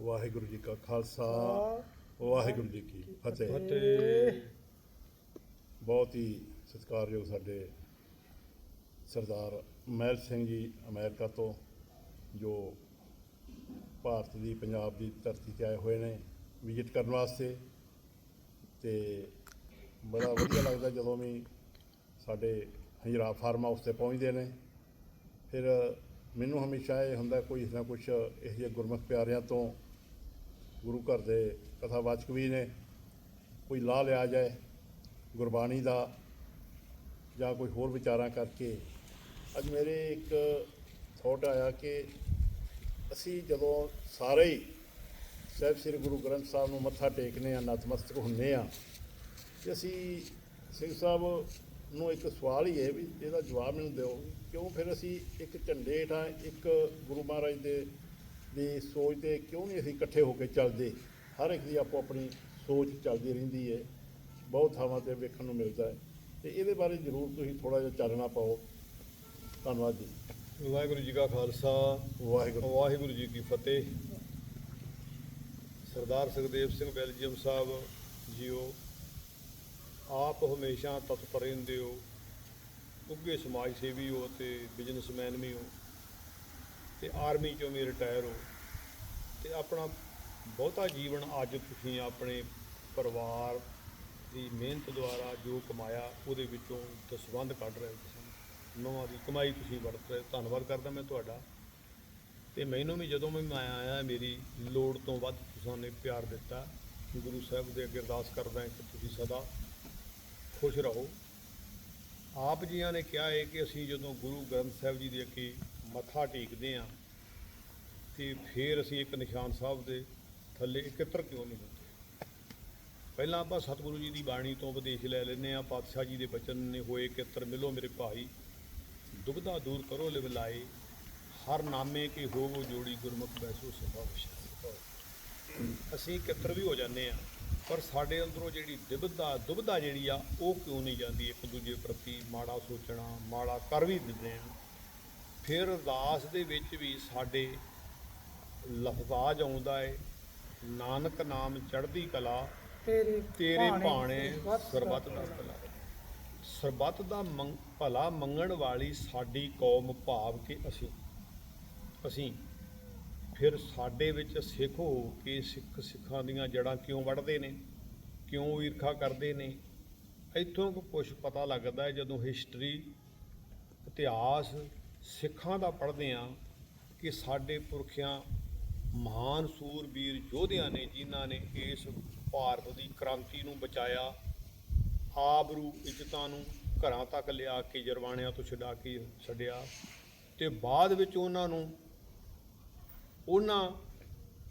ਵਾਹਿਗੁਰੂ ਜੀ ਕਾ ਖਾਲਸਾ ਵਾਹਿਗੁਰੂ ਜੀ ਕੀ ਫਤਿਹ। ਫਤਿਹ। ਬਹੁਤ ਹੀ ਸਤਿਕਾਰਯੋਗ ਸਾਡੇ ਸਰਦਾਰ ਮਹਿਲ ਸਿੰਘ ਜੀ ਅਮਰੀਕਾ ਤੋਂ ਜੋ ਭਾਰਤ ਦੀ ਪੰਜਾਬ ਦੀ ਧਰਤੀ ਤੇ ਆਏ ਹੋਏ ਨੇ ਵਿਜ਼ਿਟ ਕਰਨ ਵਾਸਤੇ। ਤੇ ਬੜਾ ਵਧੀਆ ਲੱਗਦਾ ਜਦੋਂ ਵੀ ਸਾਡੇ ਹਜਰਾ ਫਾਰਮ ਹਾਊਸ ਤੇ ਪਹੁੰਚਦੇ ਨੇ। ਫਿਰ ਮੈਨੂੰ ਹਮੇਸ਼ਾ ਇਹ ਹੁੰਦਾ ਕੋਈ ਨਾ ਕੁਛ ਇਹ ਜਿਹੇ ਗੁਰਮੁਖ ਪਿਆਰਿਆਂ ਤੋਂ ਗੁਰੂ ਘਰ ਦੇ ਕਥਾਵਾਚਕ ਵੀ ਨੇ। ਕੋਈ ਲਾਹ ਲਿਆ ਜਾਏ ਗੁਰਬਾਣੀ ਦਾ ਜਾਂ ਕੋਈ ਹੋਰ ਵਿਚਾਰਾਂ ਕਰਕੇ। ਅੱਜ ਮੇਰੇ ਇੱਕ ਥੋਟ ਆਇਆ ਕਿ ਅਸੀਂ ਜਦੋਂ ਸਾਰੇ ਹੀ ਸਾਹਿਬ ਸ੍ਰੀ ਗੁਰੂ ਗ੍ਰੰਥ ਸਾਹਿਬ ਨੂੰ ਮੱਥਾ ਟੇਕਨੇ ਆ ਨਤਮਸਤਕ ਹੁੰਨੇ ਆ ਕਿ ਅਸੀਂ ਸਿੰਘ ਸਾਹਿਬ ਨੂੰ ਇੱਕ ਸਵਾਲ ਹੀ ਹੈ ਵੀ, ਇਹਦਾ ਜਵਾਬ ਮੈਨੂੰ ਦਿਓ, ਕਿਉਂ ਫਿਰ ਅਸੀਂ ਇੱਕ ਝੰਡੇ ਹੇਠਾਂ ਇੱਕ ਗੁਰੂ ਮਹਾਰਾਜ ਦੇ ਦੀ ਸੋਚ ਤੇ ਕਿਉਂ ਨਹੀਂ ਅਸੀਂ ਇਕੱਠੇ ਹੋ ਕੇ ਚੱਲਦੇ? ਹਰ ਇੱਕ ਦੀ ਆਪੋ ਆਪਣੀ ਸੋਚ ਚੱਲਦੀ ਰਹਿੰਦੀ ਹੈ। ਬਹੁਤ ਥਾਵਾਂ ਤੇ ਵੇਖਣ ਨੂੰ ਮਿਲਦਾ ਹੈ। ਤੇ ਇਹਦੇ ਬਾਰੇ ਜ਼ਰੂਰ ਤੁਸੀਂ ਥੋੜਾ ਜਿਹਾ ਚਾਨਣਾ ਪਾਓ। ਧੰਨਵਾਦ ਜੀ। ਵਾਹਿਗੁਰੂ ਜੀ ਕਾ ਖਾਲਸਾ। ਵਾਹਿਗੁਰੂ। ਵਾਹਿਗੁਰੂ ਜੀ ਕੀ ਫਤਿਹ। ਸਰਦਾਰ ਸੁਖਦੇਵ ਸਿੰਘ ਬੈਲਜੀਅਮ ਸਾਹਿਬ ਜੀਓ ਆਪ ਹਮੇਸ਼ਾ ਤਤਪਰ ਰਹਿੰਦੇ ਹੋ। ਉੱਗੇ ਸਮਾਜ ਸੇਵੀ ਹੋ ਤੇ ਬਿਜ਼ਨਸਮੈਨ ਵੀ ਹੋ। ਤੇ ਆਰਮੀ ਚੋਂ ਵੀ ਰਿਟਾਇਰ ਹੋ। ਤੇ ਆਪਣਾ ਬਹੁਤਾ ਜੀਵਨ ਅੱਜ ਤੁਸੀਂ ਆਪਣੇ ਪਰਿਵਾਰ ਦੀ ਮਿਹਨਤ ਦੁਆਰਾ ਜੋ ਕਮਾਇਆ, ਉਹਦੇ ਵਿੱਚੋਂ ਦਸਵੰਧ ਕੱਢ ਰਹੇ ਹੋ ਤੁਸੀਂ। ਨਵਾਂ ਦੀ ਕਮਾਈ ਤੁਸੀਂ ਵਰਤ ਰਹੇ ਧੰਨਵਾਦ ਕਰਦਾ ਮੈਂ ਤੁਹਾਡਾ। ਤੇ ਮੈਨੂੰ ਵੀ ਜਦੋਂ ਵੀ ਮੈਂ ਆਇਆ, ਮੇਰੀ ਲੋੜ ਤੋਂ ਵੱਧ ਤੁਸੀਂ ਨੇ ਪਿਆਰ ਦਿੱਤਾ। ਗੁਰੂ ਸਾਹਿਬ ਦੇ ਅੱਗੇ ਅਰਦਾਸ ਕਰਦਾ ਹਾਂ ਕਿ ਤੁਸੀਂ ਸਦਾ ਖੁਸ਼ ਰਹੋ। ਆਪ ਜੀਆਂ ਨੇ ਕਿਹਾ ਹੈ ਕਿ ਅਸੀਂ ਜਦੋਂ ਗੁਰੂ ਗ੍ਰੰਥ ਸਾਹਿਬ ਜੀ ਦੇ ਅੱਗੇ ਮੱਥਾ ਟੇਕਦੇ ਹਾਂ ਤੇ ਫਿਰ ਅਸੀਂ ਇੱਕ ਨਿਸ਼ਾਨ ਸਾਹਿਬ ਦੇ ਥੱਲੇ ਇਕੱਤਰ ਕਿਉਂ ਨਹੀਂ ਹੁੰਦੇ? ਪਹਿਲਾਂ ਆਪਾਂ ਸਤਿਗੁਰੂ ਜੀ ਦੀ ਬਾਣੀ ਤੋਂ ਉਪਦੇਸ਼ ਲੈ ਲੈਂਦੇ ਆ ਪਾਤਸ਼ਾਹ ਜੀ ਦੇ ਬਚਨ ਨੇ ਹੋਏ ਇਕੱਤਰ, ਮਿਲੋ ਮੇਰੇ ਭਾਈ ਦੁਬਦਾ ਦੂਰ ਕਰੋ ਲਿਵ ਲਾਏ, ਹਰ ਨਾਮੇ ਕੀ ਹੋਵੋ ਜੋੜੀ ਗੁਰਮੁਖ ਬੈਸੋ ਸਭਾ ਵਿਸ਼ਾ ਅਸੀਂ ਇਕੱਤਰ ਵੀ ਹੋ ਜਾਂਦੇ ਆ ਪਰ ਸਾਡੇ ਅੰਦਰੋਂ ਜਿਹੜੀ ਦਿਬਦਾ ਦੁਬਦਾ ਜਿਹੜੀ ਆ, ਉਹ ਕਿਉਂ ਨਹੀਂ ਜਾਂਦੀ? ਇੱਕ ਦੂਜੇ ਪ੍ਰਤੀ ਮਾੜਾ ਸੋਚਣਾ, ਮਾੜਾ ਕਰ ਵੀ ਦਿੰਦੇ ਆ ਫਿਰ ਅਰਦਾਸ ਦੇ ਵਿੱਚ ਵੀ ਸਾਡੇ ਲਫ਼ਜ਼ਾਜ ਆਉਂਦਾ ਹੈ ਨਾਨਕ ਨਾਮ ਚੜ੍ਹਦੀ ਕਲਾ ਤੇਰੇ ਤੇਰੇ ਭਾਣੇ ਸਰਬੱਤ ਦਾ ਭਲਾ ਸਰਬੱਤ ਦਾ ਭਲਾ ਮੰਗਣ ਵਾਲੀ ਸਾਡੀ ਕੌਮ ਭਾਵ ਕਿ ਅਸੀਂ। ਅਸੀਂ ਫਿਰ ਸਾਡੇ ਵਿੱਚ ਸਿੱਖ ਹੋ ਕੇ ਸਿੱਖ ਸਿੱਖਾਂ ਦੀਆਂ ਜੜਾਂ ਕਿਉਂ ਵੱਢਦੇ ਨੇ? ਕਿਉਂ ਈਰਖਾ ਕਰਦੇ ਨੇ? ਇੱਥੋਂ ਕੁਝ ਪਤਾ ਲੱਗਦਾ ਹੈ ਜਦੋਂ ਹਿਸਟਰੀ ਇਤਿਹਾਸ ਸਿੱਖਾਂ ਦਾ ਪੜ੍ਹਦੇ ਆ ਕਿ ਸਾਡੇ ਪੁਰਖਿਆਂ ਮਹਾਨ ਸੂਰਬੀਰ ਯੋਧਿਆਂ ਨੇ, ਜਿਨ੍ਹਾਂ ਨੇ ਇਸ ਭਾਰਤ ਦੀ ਕ੍ਰਾਂਤੀ ਨੂੰ ਬਚਾਇਆ, ਆਬਰੂ ਇੱਜ਼ਤਾਂ ਨੂੰ ਘਰਾਂ ਤੱਕ ਲਿਆ ਕੇ ਜਰਵਾਣਿਆਂ ਤੋਂ ਛਡਾ ਕੇ ਛੱਡਿਆ ਤੇ ਬਾਅਦ ਵਿੱਚ ਉਹਨਾਂ ਨੂੰ ਉਹਨਾਂ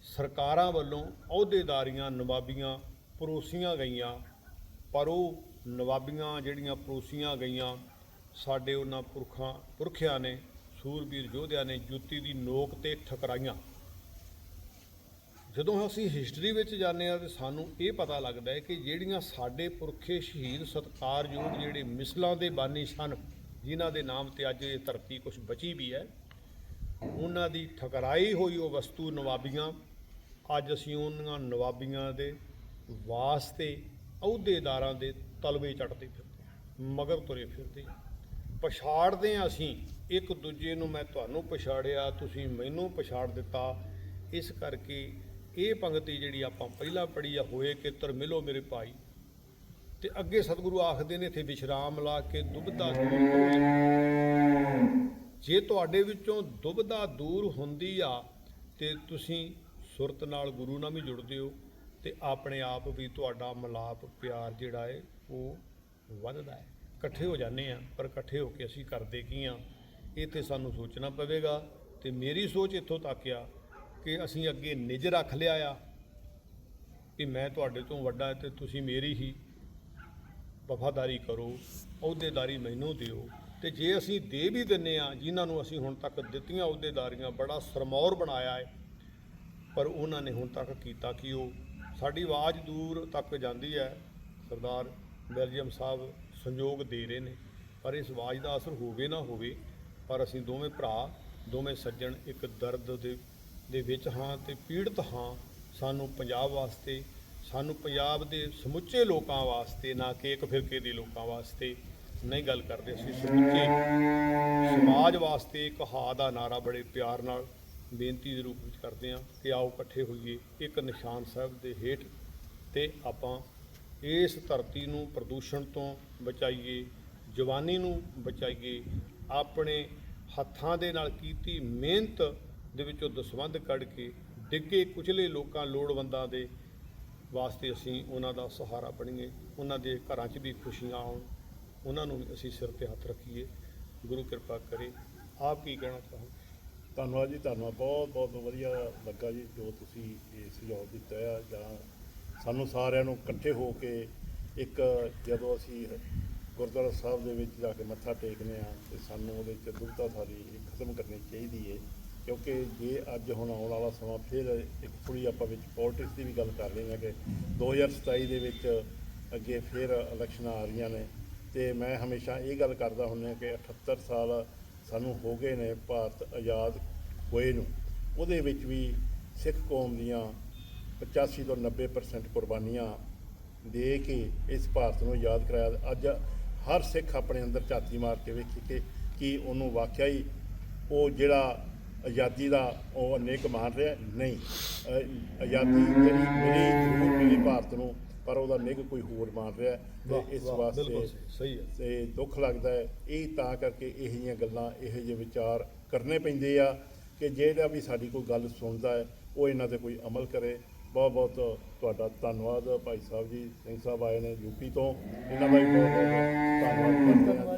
ਸਰਕਾਰਾਂ ਵੱਲੋਂ ਅਹੁਦੇਦਾਰੀਆਂ, ਨਵਾਬੀਆਂ ਪਰੋਸੀਆਂ ਗਈਆਂ, ਪਰ ਉਹ ਨਵਾਬੀਆਂ ਜਿਹੜੀਆਂ ਪਰੋਸੀਆਂ ਗਈਆਂ, ਸਾਡੇ ਉਹਨਾਂ ਪੁਰਖਾਂ ਪੁਰਖਿਆਂ ਨੇ, ਸੂਰਬੀਰ ਯੋਧਿਆਂ ਨੇ ਜੁੱਤੀ ਦੀ ਨੋਕ ਤੇ ਠਕਰਾਈਆਂ। ਜਦੋਂ ਅਸੀਂ ਹਿਸਟਰੀ ਵਿੱਚ ਜਾਂਦੇ ਆ ਤੇ ਸਾਨੂੰ ਇਹ ਪਤਾ ਲੱਗਦਾ ਹੈ ਕਿ ਜਿਹੜੀਆਂ ਸਾਡੇ ਪੁਰਖੇ ਸ਼ਹੀਦ ਸਤਕਾਰਯੋਗ ਜਿਹੜੇ ਮਿਸਲਾਂ ਦੇ ਬਾਨੀ ਸਨ, ਜਿਨ੍ਹਾਂ ਦੇ ਨਾਮ ਤੇ ਅੱਜ ਇਹ ਧਰਤੀ ਕੁਝ ਬਚੀ ਵੀ ਹੈ, ਉਹਨਾਂ ਦੀ ਠਕਰਾਈ ਹੋਈ ਉਹ ਵਸਤੂ ਨਵਾਬੀਆਂ, ਅੱਜ ਅਸੀਂ ਉਹਨਾਂ ਨਵਾਬੀਆਂ ਦੇ ਵਾਸਤੇ ਅਹੁਦੇਦਾਰਾਂ ਦੇ ਤਲਵੇ ਚੜਦੇ ਫਿਰਦੇ ਮਗਰ ਤੁਰੇ ਫਿਰਦੇ ਪਛਾੜਦੇ ਹਾਂ ਅਸੀਂ, ਇੱਕ ਦੂਜੇ ਨੂੰ ਮੈਂ ਤੁਹਾਨੂੰ ਪਛਾੜਿਆ, ਤੁਸੀਂ ਮੈਨੂੰ ਪਛਾੜ ਦਿੱਤਾ, ਇਸ ਕਰਕੇ ਇਹ ਪੰਗਤੀ ਜਿਹੜੀ ਆਪਾਂ ਪਹਿਲਾਂ ਪੜ੍ਹੀ ਆ, ਹੋਏ ਕਿ ਤਰ ਮਿਲੋ ਮੇਰੇ ਭਾਈ। ਤੇ ਅੱਗੇ ਸਤਿਗੁਰੂ ਆਖਦੇ ਨੇ, ਇੱਥੇ ਵਿਸ਼ਰਾਮ ਲਾ ਕੇ ਦੁਬਦਾ ਜੇ ਤੁਹਾਡੇ ਵਿੱਚੋਂ ਦੁਬਦਾ ਦੂਰ ਹੁੰਦੀ ਆ, ਤੇ ਤੁਸੀਂ ਸੁਰਤ ਨਾਲ ਗੁਰੂ ਨਾਲ ਵੀ ਜੁੜਦੇ ਹੋ, ਤੇ ਆਪਣੇ ਆਪ ਵੀ ਤੁਹਾਡਾ ਮਲਾਪ, ਪਿਆਰ ਜਿਹੜਾ ਹੈ ਉਹ ਵੱਧਦਾ ਹੈ ਇਕੱਠੇ ਹੋ ਜਾਂਦੇ ਆ, ਪਰ ਇਕੱਠੇ ਹੋ ਕੇ ਅਸੀਂ ਕਰਦੇ ਕੀ ਆ? ਇਹ ਤੇ ਸਾਨੂੰ ਸੋਚਣਾ ਪਵੇਗਾ, ਤੇ ਮੇਰੀ ਸੋਚ ਇੱਥੋਂ ਤੱਕ ਆ ਕਿ ਅਸੀਂ ਅੱਗੇ ਨਿਜ ਰੱਖ ਲਿਆ ਆ ਕਿ ਮੈਂ ਤੁਹਾਡੇ ਤੋਂ ਵੱਡਾ ਤੇ ਤੁਸੀਂ ਮੇਰੀ ਹੀ ਵਫਾਦਾਰੀ ਕਰੋ, ਅਹੁਦੇਦਾਰੀ ਮੈਨੂੰ ਦਿਓ। ਤੇ ਜੇ ਅਸੀਂ ਦੇ ਵੀ ਦਿੰਨੇ ਆ, ਜਿਨ੍ਹਾਂ ਨੂੰ ਅਸੀਂ ਹੁਣ ਤੱਕ ਦਿੱਤੀਆਂ ਅਹੁਦੇਦਾਰੀਆਂ, ਬੜਾ ਸਰਮੌਰ ਬਣਾਇਆ ਹੈ, ਪਰ ਉਹਨਾਂ ਨੇ ਹੁਣ ਤੱਕ ਕੀਤਾ ਕਿ ਉਹ? ਸਾਡੀ ਆਵਾਜ਼ ਦੂਰ ਤੱਕ ਜਾਂਦੀ ਹੈ। ਸਰਦਾਰ ਬੈਲਜੀਅਮ ਸਾਹਿਬ ਸੰਯੋਗ ਦੇ ਰਹੇ ਨੇ, ਪਰ ਇਸ ਆਵਾਜ਼ ਦਾ ਅਸਰ ਹੋਵੇ ਨਾ ਹੋਵੇ, ਪਰ ਅਸੀਂ ਦੋਵੇਂ ਭਰਾ, ਦੋਵੇਂ ਸੱਜਣ ਇੱਕ ਦਰਦ ਦੇ ਦੇ ਵਿੱਚ ਹਾਂ ਤੇ ਪੀੜਤ ਹਾਂ ਸਾਨੂੰ ਪੰਜਾਬ ਵਾਸਤੇ, ਸਾਨੂੰ ਪੰਜਾਬ ਦੇ ਸਮੁੱਚੇ ਲੋਕਾਂ ਵਾਸਤੇ, ਨਾ ਕਿ ਇੱਕ ਫਿਰਕੇ ਦੇ ਲੋਕਾਂ ਵਾਸਤੇ ਨਹੀਂ ਗੱਲ ਕਰਦੇ ਅਸੀਂ। ਸਮੁੱਚੇ ਸਮਾਜ ਵਾਸਤੇ ਇੱਕ ਹਾ ਦਾ ਨਾਰਾ ਬੜੇ ਪਿਆਰ ਨਾਲ ਬੇਨਤੀ ਦੇ ਰੂਪ ਵਿੱਚ ਕਰਦੇ ਹਾਂ ਕਿ ਆਓ ਇਕੱਠੇ ਹੋਈਏ। ਇੱਕ ਨਿਸ਼ਾਨ ਸਾਹਿਬ ਦੇ ਹੇਠ ਤੇ ਆਪਾਂ ਇਸ ਧਰਤੀ ਨੂੰ ਪ੍ਰਦੂਸ਼ਣ ਤੋਂ ਬਚਾਈਏ, ਜਵਾਨੀ ਨੂੰ ਬਚਾਈਏ, ਆਪਣੇ ਹੱਥਾਂ ਦੇ ਨਾਲ ਕੀਤੀ ਮਿਹਨਤ ਦੇ ਵਿੱਚੋਂ ਦਸਵੰਧ ਕੱਢ ਕੇ ਡਿੱਗੇ ਕੁਚਲੇ ਲੋਕਾਂ ਲੋੜਵੰਦਾਂ ਦੇ ਵਾਸਤੇ ਅਸੀਂ ਉਹਨਾਂ ਦਾ ਸਹਾਰਾ ਬਣੀਏ, ਉਹਨਾਂ ਦੇ ਘਰਾਂ 'ਚ ਵੀ ਖੁਸ਼ੀਆਂ ਆਉਣ, ਉਹਨਾਂ ਨੂੰ ਵੀ ਅਸੀਂ ਸਿਰ ਤੇ ਹੱਥ ਰੱਖੀਏ। ਗੁਰੂ ਕਿਰਪਾ ਕਰੇ। ਆਪ ਕੀ ਕਹਿਣਾ ਚਾਹੋ ਧੰਨਵਾਦ ਜੀ, ਧੰਨਵਾਦ। ਬਹੁਤ ਬਹੁਤ ਵਧੀਆ ਲੱਗਾ ਜੀ, ਜੋ ਤੁਸੀਂ ਇਹ ਸੁਝਾਅ ਦਿੱਤਾ ਆ ਜਾਂ ਸਾਨੂੰ ਸਾਰਿਆਂ ਨੂੰ ਇਕੱਠੇ ਹੋ ਕੇ ਇੱਕ ਜਦੋਂ ਅਸੀਂ ਗੁਰਦੁਆਰਾ ਸਾਹਿਬ ਦੇ ਵਿੱਚ ਜਾ ਕੇ ਮੱਥਾ ਟੇਕਦੇ ਆ ਤੇ ਸਾਨੂੰ ਉਹਦੇ ਚ ਦੁਬਤਾ ਸਾਰੀ ਖਤਮ ਕਰਨੀ ਚਾਹੀਦੀ ਹੈ। ਕਿਉਂਕਿ ਜੇ ਅੱਜ ਹੁਣ ਆਉਣ ਵਾਲਾ ਸਮਾਂ ਫਿਰ ਇੱਕ ਥੋੜੀ ਆਪਾਂ ਵਿੱਚ ਪੋਲਿਟਿਕਸ ਦੀ ਵੀ ਗੱਲ ਕਰ ਰਹੇ ਹਾਂ ਕਿ 2027 ਦੇ ਵਿੱਚ ਅੱਗੇ ਫਿਰ ਇਲੈਕਸ਼ਨਾਂ ਆ ਰਹੀਆਂ ਨੇ। ਤੇ ਮੈਂ ਹਮੇਸ਼ਾ ਇਹ ਗੱਲ ਕਰਦਾ ਹੁੰਦਾ ਕਿ 78 ਸਾਲ ਸਾਨੂੰ ਹੋ ਗਏ ਨੇ ਭਾਰਤ ਆਜ਼ਾਦ ਹੋਏ ਨੂੰ। ਉਹਦੇ ਵਿੱਚ ਵੀ ਸਿੱਖ ਕੌਮ ਦੀਆਂ 85 ਤੋਂ 90% ਕੁਰਬਾਨੀਆਂ ਦੇ ਕੇ ਇਸ ਭਾਰਤ ਨੂੰ ਆਜ਼ਾਦ ਕਰਾਇਆ। ਅੱਜ ਹਰ ਸਿੱਖ ਆਪਣੇ ਅੰਦਰ ਝਾਤੀ ਮਾਰ ਕੇ ਵੇਖੀ ਕਿ ਕੀ ਉਹਨੂੰ ਵਾਕਿਆ ਹੀ ਉਹ ਜਿਹੜਾ ਆਜ਼ਾਦੀ ਦਾ ਉਹ ਅਨੇਕ ਮਾਨ ਰਿਹਾ ਨਹੀਂ। ਆਜ਼ਾਦੀ ਜਿਹੜੀ ਮਿਲੀ ਜ਼ਰੂਰ ਮਿਲੀ ਭਾਰਤ ਨੂੰ ਪਰ ਉਹਦਾ ਨਿੱਘ ਕੋਈ ਹੋਰ ਮਾਨ ਰਿਹਾ ਤੇ ਇਸ ਵਾਸਤੇ ਸਹੀ, ਹੈ। ਤੇ ਦੁੱਖ ਲੱਗਦਾ ਹੈ। ਇਹ ਤਾਂ ਕਰਕੇ ਇਹੋ ਜਿਹੀਆਂ ਗੱਲਾਂ ਇਹੋ ਜਿਹੇ ਵਿਚਾਰ ਕਰਨੇ ਪੈਂਦੇ ਆ ਕਿ ਜਿਹੜਾ ਵੀ ਸਾਡੀ ਕੋਈ ਗੱਲ ਸੁਣਦਾ ਹੈ ਉਹ ਇਹਨਾਂ ਤੇ ਕੋਈ ਅਮਲ ਕਰੇ। ਬਹੁਤ ਬਹੁਤ ਤੁਹਾਡਾ ਧੰਨਵਾਦ ਭਾਈ ਸਾਹਿਬ ਜੀ। ਸਿੰਘ ਸਾਹਿਬ ਆਏ ਨੇ ਯੂਪੀ ਤੋਂ। ਇਹਨਾਂ ਦਾ ਵੀ ਬਹੁਤ ਬਹੁਤ ਧੰਨਵਾਦ ਕਰਦੇ ਹਾਂ